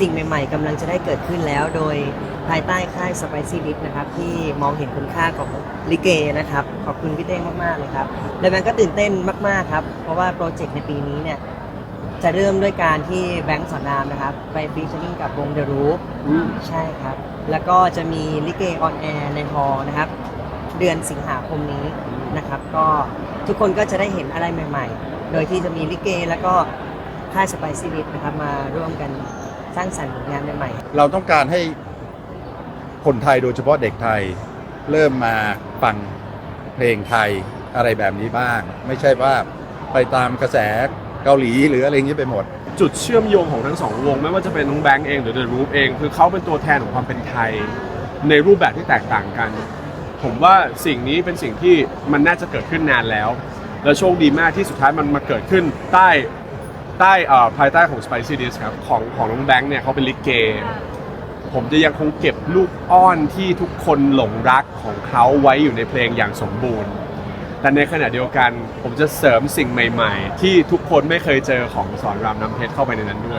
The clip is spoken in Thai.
สิ่งใหม่ๆกำลังจะได้เกิดขึ้นแล้ว โดยภายใต้ค่าย Spicy d i p นะครับ ที่มองเห็นคุณค่าของลิเกนะครับ ขอบคุณพี่เต้งมากๆเลยครับ และแบงก์ก็ตื่นเต้นมากๆครับ เพราะว่าโปรเจกต์ในปีนี้เนี่ยจะเริ่มด้วยการที่แบงก์สอนรามนะครับ ไปฟีเจอริ่งกับวง The Roof ใช่ครับ แล้วก็จะมีลิเกออนแอร์ในฮอลล์นะครับ เดือนสิงหาคมนี้นะครับ ก็ทุกคนก็จะได้เห็นอะไรใหม่ ๆ โดยที่จะมีลิเกแล้วก็ค่ายสไปซี่ลินะครับมาร่วมกัน สร้างสรรค์ผลงานใหม่ๆเราต้องการให้คนไทยโดยเฉพาะเด็กไทย เริ่มมาฟังเพลงไทยอะไรแบบนี้บ้าง ไม่ใช่ว่าไปตามกระแสเกาหลีหรืออะไรอย่างนี้ไปหมด จุดเชื่อมโยงของทั้งสองวง ไม่ว่าจะเป็นน้องแบงค์เองหรือเดอะรูปเอง คือเขาเป็นตัวแทนของความเป็นไทย ในรูปแบบที่แตกต่างกัน ผมว่าสิ่งนี้เป็นสิ่งที่มันน่าจะเกิดขึ้นนานแล้ว แล้วโชคดีมากที่สุดท้ายมันมาเกิดขึ้นใต้ ใต้เอ่อภายใต้ของ Spicy Dish ครับของของน้องแบงค์เนี่ยเขาเป็นลิเก ผมจะยังคงเก็บลูกอ้อนที่ทุกคนหลงรักของเขาไว้อยู่ในเพลงอย่างสมบูรณ์ แต่ในขณะเดียวกันผมจะเสริมสิ่งใหม่ ๆ ที่ทุกคนไม่เคยเจอของสอนรามน้ำเพชรเข้าไปในนั้นด้วย